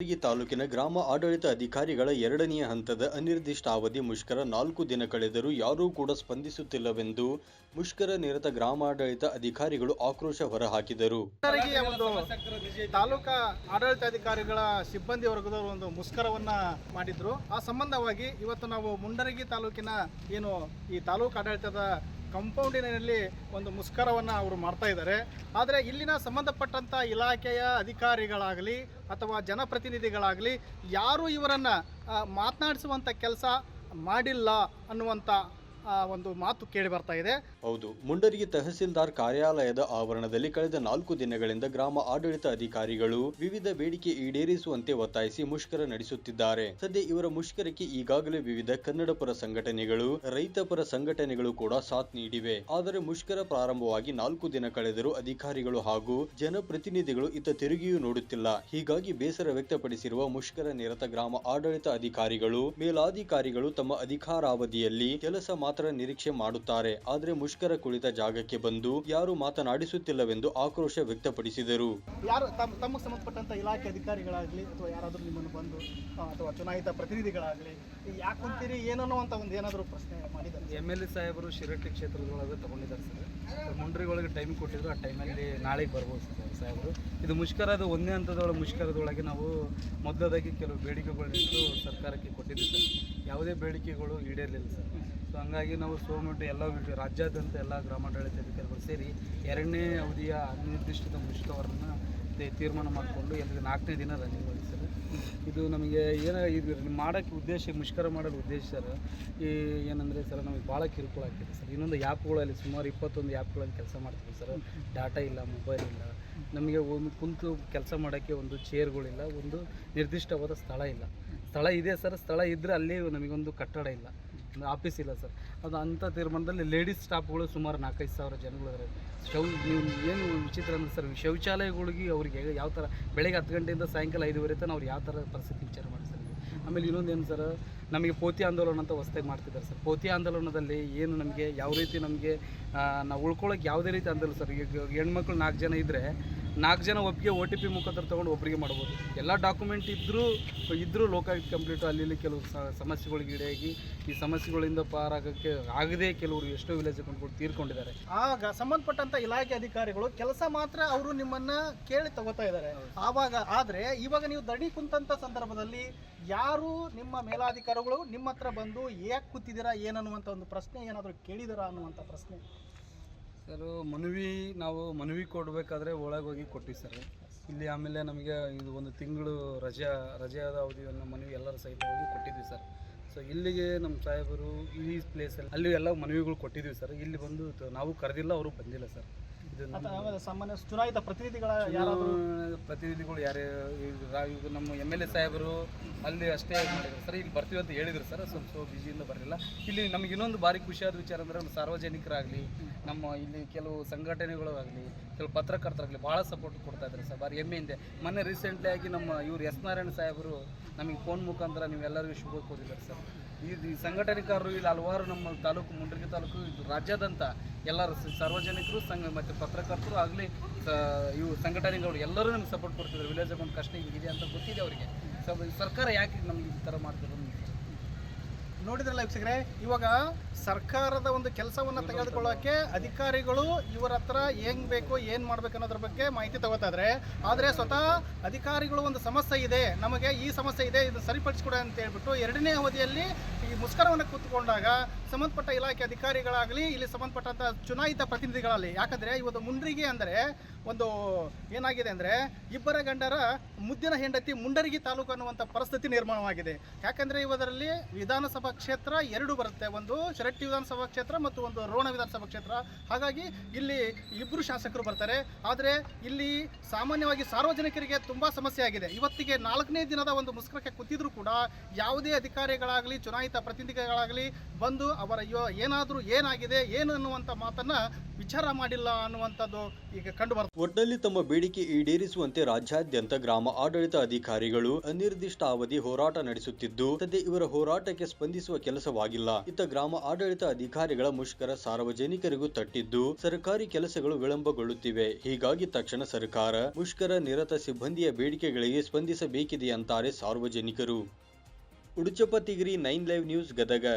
ಕಲಬುರಗಿ ತಾಲೂಕಿನ ಗ್ರಾಮ ಆಡಳಿತ ಅಧಿಕಾರಿಗಳ ಎರಡನೆಯ ಹಂತದ ಅನಿರ್ದಿಷ್ಟ ಅವಧಿ ಮುಷ್ಕರ ನಾಲ್ಕು ದಿನ ಕಳೆದರೂ ಯಾರೂ ಕೂಡ ಸ್ಪಂದಿಸುತ್ತಿಲ್ಲವೆಂದು ಮುಷ್ಕರ ನಿರತ ಗ್ರಾಮಾಡಳಿತ ಅಧಿಕಾರಿಗಳು ಆಕ್ರೋಶ ಹೊರಹಾಕಿದರು. ತಾಲೂಕಾ ಆಡಳಿತಾಧಿಕಾರಿಗಳ ಸಿಬ್ಬಂದಿ ವರ್ಗದವರು ಒಂದು ಮುಷ್ಕರವನ್ನ ಮಾಡಿದ್ರು. ಆ ಸಂಬಂಧವಾಗಿ ಇವತ್ತು ನಾವು ಮುಂಡರಗಿ ತಾಲೂಕಿನ ಏನು ಈ ತಾಲೂಕು ಆಡಳಿತದ ಕಂಪೌಂಡಿನಲ್ಲಿ ಒಂದು ಮುಷ್ಕರವನ್ನು ಅವರು ಮಾಡ್ತಾ ಇದ್ದಾರೆ. ಆದರೆ ಇಲ್ಲಿನ ಸಂಬಂಧಪಟ್ಟಂಥ ಇಲಾಖೆಯ ಅಧಿಕಾರಿಗಳಾಗಲಿ ಅಥವಾ ಜನಪ್ರತಿನಿಧಿಗಳಾಗಲಿ ಯಾರು ಇವರನ್ನು ಮಾತನಾಡಿಸುವಂಥ ಕೆಲಸ ಮಾಡಿಲ್ಲ ಅನ್ನುವಂಥ ಒಂದು ಮಾತು ಕೇಳಿ ಬರ್ತಾ ಇದೆ. ಹೌದು, ಮುಂಡರಿಗೆ ತಹಸೀಲ್ದಾರ್ ಕಾರ್ಯಾಲಯದ ಆವರಣದಲ್ಲಿ ಕಳೆದ ನಾಲ್ಕು ದಿನಗಳಿಂದ ಗ್ರಾಮ ಆಡಳಿತ ಅಧಿಕಾರಿಗಳು ವಿವಿಧ ಬೇಡಿಕೆ ಈಡೇರಿಸುವಂತೆ ಒತ್ತಾಯಿಸಿ ಮುಷ್ಕರ ನಡೆಸುತ್ತಿದ್ದಾರೆ. ಸದ್ಯ ಇವರ ಮುಷ್ಕರಕ್ಕೆ ಈಗಾಗಲೇ ವಿವಿಧ ಕನ್ನಡಪರ ಸಂಘಟನೆಗಳು ರೈತಪರ ಸಂಘಟನೆಗಳು ಕೂಡ ಸಾಥ್ ನೀಡಿವೆ. ಆದರೆ ಮುಷ್ಕರ ಪ್ರಾರಂಭವಾಗಿ ನಾಲ್ಕು ದಿನ ಕಳೆದರೂ ಅಧಿಕಾರಿಗಳು ಹಾಗೂ ಜನಪ್ರತಿನಿಧಿಗಳು ಇತ್ತ ತಿರುಗಿಯೂ ನೋಡುತ್ತಿಲ್ಲ. ಹೀಗಾಗಿ ಬೇಸರ ವ್ಯಕ್ತಪಡಿಸಿರುವ ಮುಷ್ಕರ ನಿರತ ಗ್ರಾಮ ಆಡಳಿತ ಅಧಿಕಾರಿಗಳು, ಮೇಲಾಧಿಕಾರಿಗಳು ತಮ್ಮ ಅಧಿಕಾರಾವಧಿಯಲ್ಲಿ ಕೆಲಸ ಮಾತ್ರ ನಿರೀಕ್ಷೆ ಮಾಡುತ್ತಾರೆ. ಆದರೆ ಮುಷ್ಕರ ಕುಳಿತ ಜಾಗಕ್ಕೆ ಬಂದು ಯಾರು ಮಾತನಾಡಿಸುತ್ತಿಲ್ಲವೆಂದು ಆಕ್ರೋಶ ವ್ಯಕ್ತಪಡಿಸಿದರು. ಯಾರು ತಮ್ಮ ತಮಗೆ ಸಂಬಂಧಪಟ್ಟಂಥ ಇಲಾಖೆ ಅಧಿಕಾರಿಗಳಾಗಲಿ ಅಥವಾ ಯಾರಾದರೂ ನಿಮ್ಮನ್ನು ಬಂದು ಅಥವಾ ಚುನಾಯಿತ ಪ್ರತಿನಿಧಿಗಳಾಗಲಿ ಯಾಕೆ ಕುಂತೀರಿ ಏನನ್ನೋ ಅಂತ ಒಂದು ಏನಾದರೂ ಪ್ರಶ್ನೆ ಮಾಡಿದ್ದಾರೆ? ಎಂ ಎಲ್ ಎ ಸಾಹೇಬರು ಶಿರಟ್ಟಿ ಕ್ಷೇತ್ರದೊಳಗೆ ತಗೊಂಡಿದ್ದಾರೆ ಸರ್. ಮುಂಡ್ರಿಗಳಿಗೆ ಟೈಮ್ ಕೊಟ್ಟಿದ್ರು ಆ ಟೈಮಲ್ಲಿ ನಾಳೆಗೆ ಬರ್ಬೋದು ಸರ್ ಸಾಹೇಬರು. ಇದು ಮುಷ್ಕರದ ಒಂದೇ ಹಂತದೊಳಗೆ ಮುಷ್ಕರದೊಳಗೆ ನಾವು ಮೊದಲದಾಗಿ ಕೆಲವು ಬೇಡಿಕೆಗಳು ಸರ್ಕಾರಕ್ಕೆ ಕೊಟ್ಟಿದ್ದೀವಿ ಸರ್. ಯಾವುದೇ ಬೇಡಿಕೆಗಳು ಈಡೇರಲಿಲ್ಲ ಸರ್. ಹಂಗಾಗಿ ನಾವು ಸೋಮಟ್ಟು ಎಲ್ಲ ರಾಜ್ಯಾದ್ಯಂತ ಎಲ್ಲ ಗ್ರಾಮಾಡಳಿತ ಅಧಿಕಾರಿಗಳು ಸೇರಿ ಎರಡನೇ ಅವಧಿಯ ಅನಿರ್ದಿಷ್ಟ ಮುಷ್ಕರವನ್ನು ತೀರ್ಮಾನ ಮಾಡಿಕೊಂಡು ಎಲ್ಲ ನಾಲ್ಕನೇ ದಿನ ರನ್ನಿಂಗ್ ಸರ್. ಇದು ನಮಗೆ ಏನ, ಇದು ಮಾಡೋಕ್ಕೆ ಉದ್ದೇಶ, ಮುಷ್ಕರ ಮಾಡಲು ಉದ್ದೇಶ ಸರ್, ಈ ಏನಂದರೆ ಸರ್, ನಮಗೆ ಭಾಳ ಕಿರುಕುಳ ಆಗ್ತಿದೆ ಸರ್. ಇನ್ನೊಂದು ಆ್ಯಪ್ಗಳಲ್ಲಿ ಸುಮಾರು ಇಪ್ಪತ್ತೊಂದು ಆ್ಯಪ್ಗಳಲ್ಲಿ ಕೆಲಸ ಮಾಡ್ತೀವಿ ಸರ್. ಡಾಟಾ ಇಲ್ಲ ಮೊಬೈಲ್ ಇಲ್ಲ. ನಮಗೆ ಒಂದು ಕುಂತು ಕೆಲಸ ಮಾಡೋಕ್ಕೆ ಒಂದು ಚೇರ್ಗಳಿಲ್ಲ ಒಂದು ನಿರ್ದಿಷ್ಟವಾದ ಸ್ಥಳ ಇಲ್ಲ. ಸ್ಥಳ ಇದೆ ಸರ್. ಸ್ಥಳ ಇದ್ದರೆ ಅಲ್ಲಿ ನಮಗೊಂದು ಕಟ್ಟಡ ಇಲ್ಲ. ಆಫೀಸ್ ಇಲ್ಲ ಸರ್ ಅದು ಅಂಥ ತೀರ್ಮಾನದಲ್ಲಿ ಲೇಡೀಸ್ ಸ್ಟಾಫ್ಗಳು ಸುಮಾರು ನಾಲ್ಕೈದು ಸಾವಿರ ಜನಗಳು ಇದ್ದಾರೆ ಶೌ, ನೀವು ಏನು ವಿಚಿತ್ರ ಅಂದ್ರೆ ಸರ್ ಶೌಚಾಲಯಗಳಿಗೆ ಅವರಿಗೆ ಯಾವ ಥರ ಬೆಳಗ್ಗೆ ಹತ್ತು ಗಂಟೆಯಿಂದ ಸಾಯಂಕಾಲ ಐದುವರೆ ತನಕ ಅವ್ರು ಯಾವ ಥರ ಪರಿಸ್ಥಿತಿ ವಿಚಾರ ಮಾಡಿ ಸರ್. ಆಮೇಲೆ ಇನ್ನೊಂದು ಏನು ಸರ್ ನಮಗೆ ಪೋತಿ ಆಂದೋಲನ ಅಂತ ಹೊಸ್ದಾಗಿ ಮಾಡ್ತಿದ್ದಾರೆ ಸರ್ ಪೋತಿ ಆಂದೋಲನದಲ್ಲಿ ಏನು ನಮಗೆ ಯಾವ ರೀತಿ ನಮಗೆ ನಾವು ಉಳ್ಕೊಳ್ಳೋಕೆ ಯಾವುದೇ ರೀತಿ ಅಂದಿಲ್ಲ ಸರ್ ಈಗ ಹೆಣ್ಮಕ್ಳು ನಾಲ್ಕು ಜನ ಇದ್ದರೆ ನಾಲ್ಕು ಜನ ಒಪ್ಪಿಗೆ ಒ ಟಿ ಪಿ ಮುಖಾಂತರ ತೊಗೊಂಡು ಒಬ್ಬರಿಗೆ ಮಾಡ್ಬೋದು. ಎಲ್ಲ ಡಾಕ್ಯುಮೆಂಟ್ ಇದ್ದರೂ ಇದ್ದರೂ ಲೋಕಾಯುಕ್ತ ಕಂಪ್ಲೀಟು ಅಲ್ಲಿ ಇಲ್ಲಿ ಕೆಲವು ಸ- ಸಮಸ್ಯೆಗಳಿಗೆ ಈಡಾಗಿ ಈ ಸಮಸ್ಯೆಗಳಿಂದ ಪಾರಾಗೋಕ್ಕೆ ಆಗದೇ ಕೆಲವರು ಎಷ್ಟೋ ವಿಲೇಜ್ ಕೊಂಡ್ಕೊಂಡು ತೀರ್ಕೊಂಡಿದ್ದಾರೆ. ಆಗ ಸಂಬಂಧಪಟ್ಟಂಥ ಇಲಾಖೆ ಅಧಿಕಾರಿಗಳು ಕೆಲಸ ಮಾತ್ರ ಅವರು ನಿಮ್ಮನ್ನು ಕೇಳಿ ತಗೋತಾ ಇದ್ದಾರೆ. ಆವಾಗ ಆದರೆ ಇವಾಗ ನೀವು ದಡಿ ಕುಂತಂಥ ಸಂದರ್ಭದಲ್ಲಿ ಯಾರು ನಿಮ್ಮ ಮೇಲಾಧಿಕಾರಿಗಳು ನಿಮ್ಮ ಹತ್ರ ಬಂದು ಯಾಕೆ ಕೂತಿದ್ದೀರಾ ಏನನ್ನುವಂಥ ಒಂದು ಪ್ರಶ್ನೆ ಏನಾದರೂ ಕೇಳಿದಾರಾ ಅನ್ನುವಂಥ ಪ್ರಶ್ನೆ? ಸರ್, ಮನವಿ, ನಾವು ಮನವಿ ಕೊಡಬೇಕಾದ್ರೆ ಒಳಗೆ ಹೋಗಿ ಕೊಟ್ಟಿವಿ ಸರ್. ಇಲ್ಲಿ ಆಮೇಲೆ ನಮಗೆ ಇದು ಒಂದು ತಿಂಗಳು ರಜೆ, ರಜೆಯಾದ ಅವಧಿಯನ್ನು ಮನವಿ ಎಲ್ಲರ ಸಹಿತ ಹೋಗಿ ಕೊಟ್ಟಿದ್ವಿ ಸರ್. ಸೊ ಇಲ್ಲಿಗೆ ನಮ್ಮ ಸಾಹೇಬರು ಈ ಪ್ಲೇಸಲ್ಲಿ ಅಲ್ಲಿ ಎಲ್ಲ ಮನವಿಗಳು ಕೊಟ್ಟಿದ್ವಿ ಸರ್. ಇಲ್ಲಿ ಬಂದು ನಾವು ಕರೆದಿಲ್ಲ, ಅವರು ಬಂದಿಲ್ಲ ಸರ್. ಅಥವಾ ಸಾಮಾನ್ಯ ಚುನಾಯಿತ ಪ್ರತಿನಿಧಿಗಳ ಯಾರಾದರೂ ಪ್ರತಿನಿಧಿಗಳು ಯಾರು? ಈಗ ನಮ್ಮ ಎಂ ಎಲ್ ಎ ಸಾಹೇಬರು ಅಲ್ಲಿ ಅಷ್ಟೇ ಮಾಡಿದ್ರು. ಸರ್ ಇಲ್ಲಿ ಬರ್ತೀವಿ ಅಂತ ಹೇಳಿದ್ರು ಸರ್ ಸ್ವಲ್ಪ ಸ್ವಲ್ಪ ಬಿಜಿಯಿಂದ ಬರಲಿಲ್ಲ. ಇಲ್ಲಿ ನಮ್ಗೆ ಇನ್ನೊಂದು ಭಾರಿ ಖುಷಿಯಾದ ವಿಚಾರ ಅಂದರೆ ನಮ್ಮ ಸಾರ್ವಜನಿಕರಾಗಲಿ ನಮ್ಮ ಇಲ್ಲಿ ಕೆಲವು ಸಂಘಟನೆಗಳು ಆಗಲಿ ಕೆಲವು ಪತ್ರಕರ್ತರಾಗಲಿ ಭಾಳ ಸಪೋರ್ಟ್ ಕೊಡ್ತಾ ಇದ್ದಾರೆ ಸರ್. ಭಾರಿ ಹೆಮ್ಮೆಯಿಂದ. ಮೊನ್ನೆ ರೀಸೆಂಟ್ಲಿ ಆಗಿ ನಮ್ಮ ಇವ್ರು ಎಸ್ ನಾರಾಯಣ ಸಾಹೇಬರು ನಮಗೆ ಫೋನ್ ಮುಖಾಂತರ ನೀವೆಲ್ಲರಿಗೂ ಶುಭ ಕೋರಿದ್ದಾರೆ ಸರ್. ಈ ಸಂಘಟನೆಕಾರರು ಇಲ್ಲಿ ಹಲವಾರು ನಮ್ಮ ತಾಲೂಕು, ಮುಂಡ್ರಿಗೆ ತಾಲೂಕು ರಾಜ್ಯಾದ್ಯಂತ ಎಲ್ಲರೂ ಸಾರ್ವಜನಿಕರು, ಸಂಘ ಮತ್ತು ಪತ್ರಕರ್ತರು ಆಗಲಿ ಇವು ಸಂಘಟನೆಗಳು ಎಲ್ಲರೂ ನಮ್ಗೆ ಸಪೋರ್ಟ್ ಕೊಡ್ತಿದ್ದಾರೆ ವಿಲೇಜ್ ಅಕೌಂಟ್ ಕಷ್ಟ ಹಿಂಗಿದೆ ಅಂತ ಗೊತ್ತಿದೆ ಅವರಿಗೆ. ಸರ್ಕಾರ ಯಾಕೆ ನಮ್ಗೆ ಈ ಥರ ಮಾಡ್ತಿರೋದು ನೋಡಿದ್ರಲ್ಲ ವೀಕ್ಷಕರೇ, ಇವಾಗ ಸರ್ಕಾರದ ಒಂದು ಕೆಲಸವನ್ನು ತೆಗೆದುಕೊಳ್ಳೋಕೆ ಅಧಿಕಾರಿಗಳು ಇವರ ಹತ್ರ ಹೆಂಗ್ ಬೇಕು, ಏನು ಮಾಡ್ಬೇಕು ಅನ್ನೋದ್ರ ಬಗ್ಗೆ ಮಾಹಿತಿ ತಗೋತಾದ್ರೆ ಆದರೆ ಸ್ವತಃ ಅಧಿಕಾರಿಗಳು ಒಂದು ಸಮಸ್ಯೆ ಇದೆ, ನಮಗೆ ಈ ಸಮಸ್ಯೆ ಇದೆ ಇದು ಸರಿಪಡಿಸ್ಕೊಡ ಅಂತ ಹೇಳ್ಬಿಟ್ಟು ಎರಡನೇ ಅವಧಿಯಲ್ಲಿ ಈ ಮುಷ್ಕರವನ್ನು ಕೂತ್ಕೊಂಡಾಗ ಸಂಬಂಧಪಟ್ಟ ಇಲಾಖೆ ಅಧಿಕಾರಿಗಳಾಗಲಿ, ಇಲ್ಲಿ ಸಂಬಂಧಪಟ್ಟಂಥ ಚುನಾಯಿತ ಪ್ರತಿನಿಧಿಗಳಲ್ಲಿ ಯಾಕಂದರೆ ಇವತ್ತು ಮುಂಡ್ರಿಗೆ ಅಂದರೆ ಒಂದು ಏನಾಗಿದೆ ಅಂದರೆ ಇಬ್ಬರ ಗಂಡರ ಮುದ್ದಿನ ಹೆಂಡತಿ ಮುಂಡರಿಗೆ ತಾಲೂಕು ಅನ್ನುವಂಥ ಪರಿಸ್ಥಿತಿ ನಿರ್ಮಾಣವಾಗಿದೆ. ಯಾಕಂದರೆ ಇವರಲ್ಲಿ ವಿಧಾನಸಭಾ ಕ್ಷೇತ್ರ ಎರಡು ಬರುತ್ತೆ. ಒಂದು ಶರಟ್ಟಿ ವಿಧಾನಸಭಾ ಕ್ಷೇತ್ರ ಮತ್ತು ಒಂದು ರೋಣ ವಿಧಾನಸಭಾ ಕ್ಷೇತ್ರ. ಹಾಗಾಗಿ ಇಲ್ಲಿ ಇಬ್ಬರು ಶಾಸಕರು ಬರ್ತಾರೆ. ಆದರೆ ಇಲ್ಲಿ ಸಾಮಾನ್ಯವಾಗಿ ಸಾರ್ವಜನಿಕರಿಗೆ ತುಂಬ ಸಮಸ್ಯೆ ಆಗಿದೆ. ಇವತ್ತಿಗೆ ನಾಲ್ಕನೇ ದಿನದ ಒಂದು ಮುಷ್ಕರಕ್ಕೆ ಕೂತಿದ್ರು ಕೂಡ ಯಾವುದೇ ಅಧಿಕಾರಿಗಳಾಗಲಿ, ಚುನಾಯಿತ ಪ್ರತಿನಿಧಿಗಳಾಗಲಿ ಬಂದು ಅವರ ಯೋ ಏನಾದರೂ ಏನಾಗಿದೆ, ಏನು ಅನ್ನುವಂಥ ಮಾತನ್ನ ವಿಚಾರ ಮಾಡಿಲ್ಲ ಅನ್ನುವಂಥದ್ದು ಈಗ ಕಂಡು ಬರ್ತದೆ ತಮ್ಮ ಬೇಡಿಕೆ ಈಡೇರಿಸುವಂತೆ ರಾಜ್ಯಾದ್ಯಂತ ಗ್ರಾಮ ಆಡಳಿತ ಅಧಿಕಾರಿಗಳು ಅನಿರ್ದಿಷ್ಟ ಅವಧಿ ಹೋರಾಟ ನಡೆಸುತ್ತಿದ್ದು, ಸದ್ಯ ಇವರ ಹೋರಾಟಕ್ಕೆ ಸ್ಪಂದಿಸುವ ಕೆಲಸವಾಗಿಲ್ಲ. ಇತ್ತ ಗ್ರಾಮ ಆಡಳಿತ ಅಧಿಕಾರಿಗಳ ಮುಷ್ಕರ ಸಾರ್ವಜನಿಕರಿಗೂ ತಟ್ಟಿದ್ದು, ಸರ್ಕಾರಿ ಕೆಲಸಗಳು ವಿಳಂಬಗೊಳ್ಳುತ್ತಿವೆ. ಹೀಗಾಗಿ ತಕ್ಷಣ ಸರ್ಕಾರ ಮುಷ್ಕರ ನಿರತ ಸಿಬ್ಬಂದಿಯ ಬೇಡಿಕೆಗಳಿಗೆ ಸ್ಪಂದಿಸಬೇಕಿದೆ ಅಂತಾರೆ ಸಾರ್ವಜನಿಕರು. Uduchappa Tigiri nine live news Gadag